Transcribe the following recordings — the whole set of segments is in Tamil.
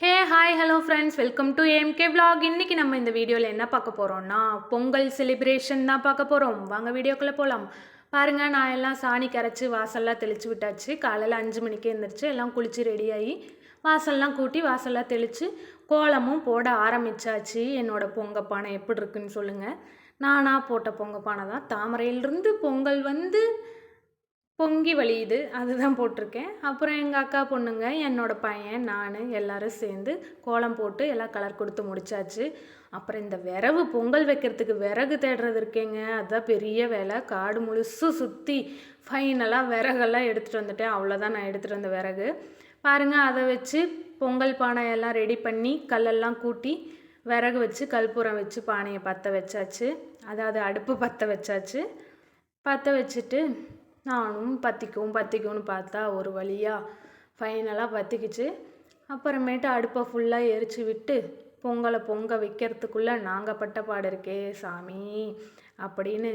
Hey hi hello friends welcome to ஏம்கே vlog. இன்னைக்கு நம்ம இந்த வீடியோவில் என்ன பார்க்க போகிறோம்னா பொங்கல் செலிப்ரேஷன் தான் பார்க்க போகிறோம் வாங்க வீடியோக்குள்ளே போகலாம் பாருங்கள் நான் எல்லாம் சாணி கரைச்சி வாசல்லாம் தெளித்து விட்டாச்சு. காலையில் அஞ்சு மணிக்கே எழுந்திரிச்சு எல்லாம் குளித்து ரெடியாகி வாசல்லாம் கூட்டி வாசல்லாம் தெளித்து கோலமும் போட ஆரம்பிச்சாச்சு. என்னோடய பொங்க பானை எப்படி இருக்குன்னு சொல்லுங்கள் நானாக போட்ட பொங்க பானை தான். தாமரையிலிருந்து பொங்கல் வந்து பொங்கி வழியுது அதுதான் போட்டிருக்கேன். அப்புறம் எங்கள் அக்கா பொண்ணுங்க என்னோடய பையன் நான் எல்லாரும் சேர்ந்து கோலம் போட்டு எல்லாம் கலர் கொடுத்து முடிச்சாச்சு. அப்புறம் இந்த விறகு பொங்கல் வைக்கிறதுக்கு விறகு தேடுறது இருக்கேங்க. அதுதான் பெரிய வேலை. காடு முழுசு சுற்றி ஃபைனலாக விறகெல்லாம் எடுத்துகிட்டு வந்துட்டேன். அவ்வளோதான் நான் எடுத்துகிட்டு வந்த விறகு. பாருங்கள் அதை வச்சு பொங்கல் பானை எல்லாம் ரெடி பண்ணி கல்லெல்லாம் கூட்டி விறகு வச்சு கற்பூரம் வச்சு பானையை பற்ற வச்சாச்சு. அதாவது அடுப்பு பற்ற வச்சாச்சு. பற்ற வச்சுட்டு நானும் பற்றிக்கும் பற்றிக்கும்னு பார்த்தா ஒரு வழியாக ஃபைனலாக பற்றிக்கிச்சு அப்புறமேட்டு அடுப்பை ஃபுல்லாக எரிச்சு விட்டு பொங்கலை பொங்க வைக்கிறதுக்குள்ளே நாங்கள் பட்ட பாடு இருக்கே சாமி அப்படின்னு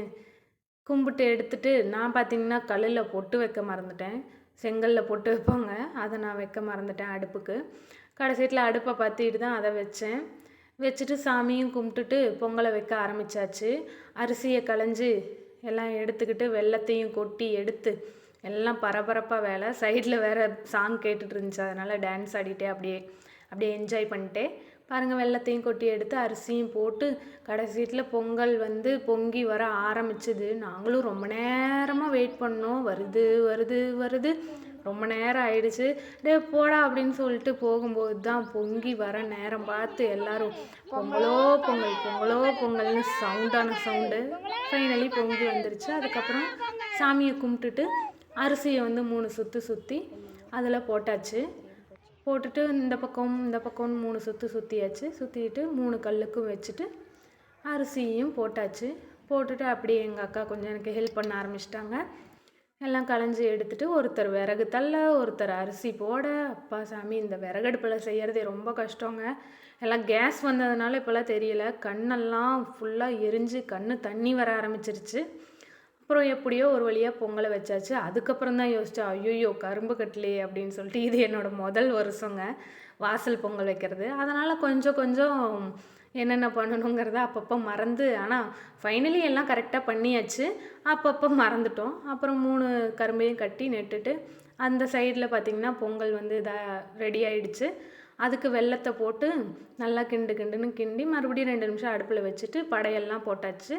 கும்பிட்டு எடுத்துட்டு நான் பார்த்தீங்கன்னா கல்லில் பொட்டு வைக்க மறந்துட்டேன். செங்கல்லில் பொட்டு வைப்பாங்க அதை நான் வைக்க மறந்துட்டேன் அடுப்புக்கு. கடைசியில் அடுப்பை பற்றிட்டு தான் அதை வச்சேன். வச்சுட்டு சாமியும் கும்பிட்டுட்டு பொங்கலை வைக்க ஆரம்பிச்சாச்சு. அரிசியை களைஞ்சு எல்லாம் எடுத்துக்கிட்டு வெள்ளத்தையும் கொட்டி எடுத்து எல்லாம் பரபரப்பாக வேலை. சைடில் வேறு சாங் கேட்டுட்டு இருந்துச்சு. அதனால் டான்ஸ் ஆடிட்டே அப்படியே அப்படியே என்ஜாய் பண்ணிட்டே. பாருங்கள் வெள்ளத்தையும் கொட்டி எடுத்து அரிசியும் போட்டு கடைசியில் பொங்கல் வந்து பொங்கி வர ஆரம்பிச்சுது. நாங்களும் ரொம்ப நேரமாக வெயிட் பண்ணோம். வருது வருது வருது. ரொம்ப நேரம் ஆயிடுச்சு. டே போடா அப்படின்னு சொல்லிட்டு போகும்போது தான் பொங்கி வர நேரம் பார்த்து எல்லாரும் பொங்கலோ பொங்கல் பொங்கலோ பொங்கல்னு சவுண்டான சவுண்டு ஃபைனலி பொங்கி வந்துருச்சு. அதுக்கப்புறம் சாமியை கும்பிட்டுட்டு அரிசியை வந்து மூணு சுற்று சுற்றி அதில் போட்டாச்சு. போட்டுட்டு இந்த பக்கம் இந்த பக்கம் மூணு சுற்று சுற்றியாச்சு சுற்றிட்டு மூணு கல்லுக்கும் வச்சுட்டு அரிசியும் போட்டாச்சு. போட்டுட்டு அப்படியே எங்கள் அக்கா கொஞ்சம் எனக்கு ஹெல்ப் பண்ண ஆரம்பிச்சிட்டாங்க. எல்லாம் களைஞ்சி எடுத்துட்டு ஒருத்தர் விறகு தள்ள ஒருத்தர் அரிசி போட. அப்பா சாமி இந்த விறகடுப்பில் செய்கிறதே ரொம்ப கஷ்டங்க. எல்லாம் கேஸ் வந்ததுனால இப்போல்லாம் தெரியல. கண்ணெல்லாம் ஃபுல்லாக எரிஞ்சு கண்ணு தண்ணி வர ஆரம்பிச்சிருச்சு. அப்புறம் எப்படியோ ஒரு வழியாக பொங்கலை வச்சாச்சு. அதுக்கப்புறம் தான் யோசிச்சா ஐயோ கரும்பு கட்டலையே அப்படின்னு சொல்லிட்டு இது என்னோடய முதல் வருஷங்க. வாசல் பொங்கல் வைக்கிறது. அதனால் கொஞ்சம் கொஞ்சம் என்னென்ன பண்ணணுங்கிறத அப்பப்போ மறந்து ஆனால் ஃபைனலி எல்லாம் கரெக்டாக பண்ணியாச்சு. அப்பப்போ மறந்துட்டோம். அப்புறம் மூணு கரும்பையும் கட்டி நட்டுட்டு அந்த சைடில் பார்த்திங்கன்னா பொங்கல் வந்து இதாக ரெடி ஆயிடுச்சு. அதுக்கு வெள்ளத்தை போட்டு நல்லா கிண்டு கிண்டுன்னு கிண்டி மறுபடியும் ரெண்டு நிமிஷம் அடுப்பில் வச்சுட்டு படையெல்லாம் போட்டாச்சு.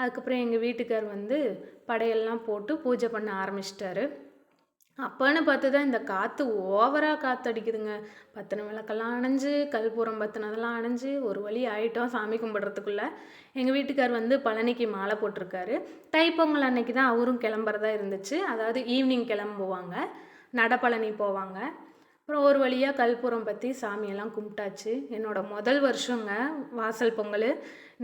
அதுக்கப்புறம் எங்கள் வீட்டுக்கார் வந்து படையெல்லாம் போட்டு பூஜை பண்ண ஆரம்பிச்சிட்டாரு. அப்போன்னு பார்த்து தான் இந்த காற்று ஓவராக காற்று அடிக்குதுங்க பத்தின விளக்கெல்லாம் அணைஞ்சு கல்பூரம் பத்தினதெல்லாம் அணைஞ்சு ஒரு வழி ஆகிட்டோம் சாமி கும்பிட்றதுக்குள்ளே. எங்கள் வீட்டுக்கார் வந்து பழனிக்கு மாலை போட்டிருக்காரு. தைப்பொங்கல் அன்னைக்கு தான் அவரும் கிளம்புறதா இருந்துச்சு. அதாவது ஈவினிங் கிளம்புவாங்க. நடப்பழனி போவாங்க. அப்புறம் ஒரு வழியாக கற்பூரம் பற்றி சாமியெல்லாம் கும்பிட்டாச்சு. என்னோடய முதல் வருஷங்க வாசல் பொங்கல்.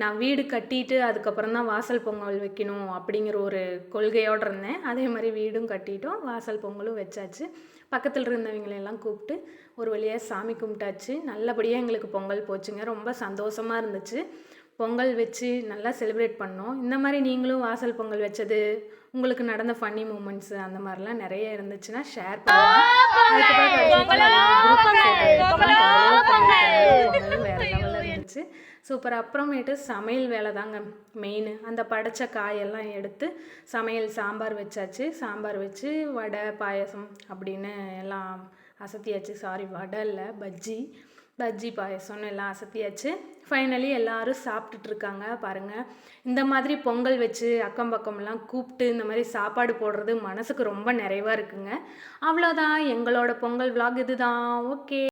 நான் வீடு கட்டிட்டு அதுக்கப்புறம் தான் வாசல் பொங்கல் வைக்கணும் அப்படிங்கிற ஒரு கொள்கையோடு இருந்தேன். அதே மாதிரி வீடும் கட்டிட்டோம் வாசல் பொங்கலும் வச்சாச்சு. பக்கத்தில் இருந்தவங்களெல்லாம் கூப்பிட்டு ஒரு வழியாக சாமி கும்பிட்டாச்சு. நல்லபடியாக எங்களுக்கு பொங்கல் போச்சுங்க. ரொம்ப சந்தோஷமாக இருந்துச்சு. பொங்கல் வச்சு நல்லா செலிப்ரேட் பண்ணோம். இந்த மாதிரி நீங்களும் வாசல் பொங்கல் வச்சது உங்களுக்கு நடந்த ஃபன்னி மூமெண்ட்ஸ் அந்த மாதிரிலாம் நிறைய இருந்துச்சுன்னா ஷேர் இருந்துச்சு. சூப்பர் அப்புறமேட்டு சமையல் வேலை தாங்க மெயின் அந்த படைச்ச காயெல்லாம் எடுத்து சமையல் சாம்பார் வச்சாச்சு. சாம்பார் வச்சு வடை பாயசம் அப்படின்னு எல்லாம் அசத்தியாச்சு. சாரி வடை இல்லை பஜ்ஜி. பஜ்ஜி பாயசம்னு எல்லாம் அசத்தியாச்சு. ஃபைனலி எல்லோரும் சாப்பிட்டுட்டு இருக்காங்க பாருங்கள் இந்த மாதிரி பொங்கல் வச்சு அக்கம் பக்கம்லாம் கூப்பிட்டு இந்த மாதிரி சாப்பாடு போடுறது மனசுக்கு ரொம்ப நிறைவாக இருக்குங்க. அவ்வளோதான். எங்களோட பொங்கல் விலாக் இதுதான். ஓகே